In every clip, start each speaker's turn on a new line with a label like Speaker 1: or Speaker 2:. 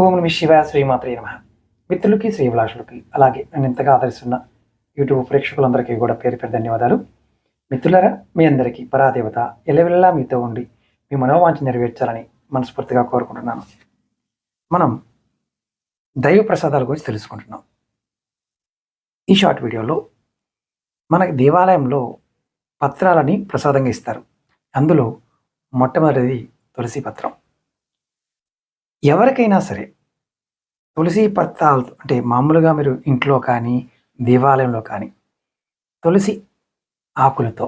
Speaker 1: ఓం Nami Shiva శ్రీమాత్రే నమ. మిత్రులకి శ్రీభిలాషులకి అలాగే నన్ను ఇంతగా ఆదరిస్తున్న యూట్యూబ్ ప్రేక్షకులందరికీ కూడా పేరు పేరు ధన్యవాదాలు. మిత్రులరా మీ అందరికీ పరాదేవత ఎల్లవెల్లా మీతో ఉండి మీ మనోవాంఛ నెరవేర్చాలని మనస్ఫూర్తిగా కోరుకుంటున్నాను. మనం దైవ ప్రసాదాల గురించి తెలుసుకుంటున్నాం. ఈ షార్ట్ వీడియోలో మనకి దేవాలయంలో పత్రాలని ప్రసాదంగా ఇస్తారు. అందులో మొట్టమొదటిది తులసి పత్రం. ఎవరికైనా సరే తులసి పత్రాలతో అంటే మామూలుగా మీరు ఇంట్లో కానీ దేవాలయంలో కానీ తులసి ఆకులతో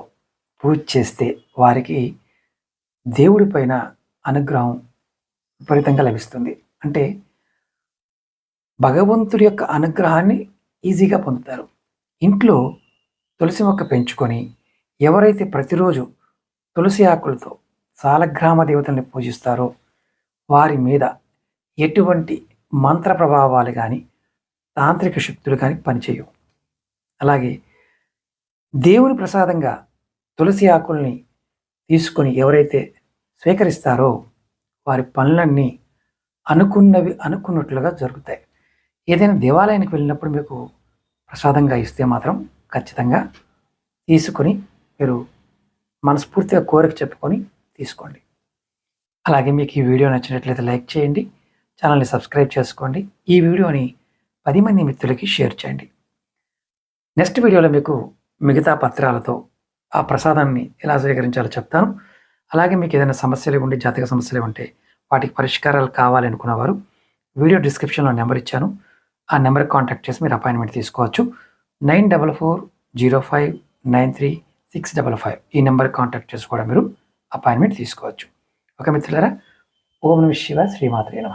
Speaker 1: పూజ చేస్తే వారికి దేవుడి పైన అనుగ్రహం విపరీతంగా లభిస్తుంది. అంటే భగవంతుడి యొక్క అనుగ్రహాన్ని ఈజీగా పొందుతారు. ఇంట్లో తులసి మొక్క పెంచుకొని ఎవరైతే ప్రతిరోజు తులసి ఆకులతో సాలగ్రామ దేవతల్ని పూజిస్తారో వారి మీద ఎటువంటి మంత్ర ప్రభావాలు కానీ తాంత్రిక శక్తులు కానీ పనిచేయవు. అలాగే దేవుని ప్రసాదంగా తులసి ఆకుల్ని తీసుకొని ఎవరైతే స్వీకరిస్తారో వారి పనులన్నీ అనుకున్నవి అనుకున్నట్లుగా జరుగుతాయి. ఏదైనా దేవాలయానికి వెళ్ళినప్పుడు మీకు ప్రసాదంగా ఇస్తే మాత్రం ఖచ్చితంగా తీసుకొని మీరు మనస్ఫూర్తిగా కోరిక చెప్పుకొని తీసుకోండి. అలాగే మీకు ఈ వీడియో నచ్చినట్లయితే లైక్ చేయండి. ఛానల్ని సబ్స్క్రైబ్ చేసుకోండి. ఈ వీడియోని పది మంది మిత్రులకి షేర్ చేయండి. నెక్స్ట్ వీడియోలో మీకు మిగతా పత్రాలతో ఆ ప్రసాదాన్ని ఎలా స్వీకరించాలో చెప్తాను. అలాగే మీకు ఏదైనా సమస్యలు ఉండి జాతక సమస్యలు ఉంటే వాటికి పరిష్కారాలు కావాలనుకున్నవారు వీడియో డిస్క్రిప్షన్లో నెంబర్ ఇచ్చాను. ఆ నెంబర్కి కాంటాక్ట్ చేసి మీరు అపాయింట్మెంట్ తీసుకోవచ్చు. Nine double four zero five nine three six double five ఈ నెంబర్కి కాంటాక్ట్ చేసి కూడా మీరు అపాయింట్మెంట్ తీసుకోవచ్చు. ఓకే మిత్రులారా ఓం నమ శివ శ్రీమాత్రే నమ.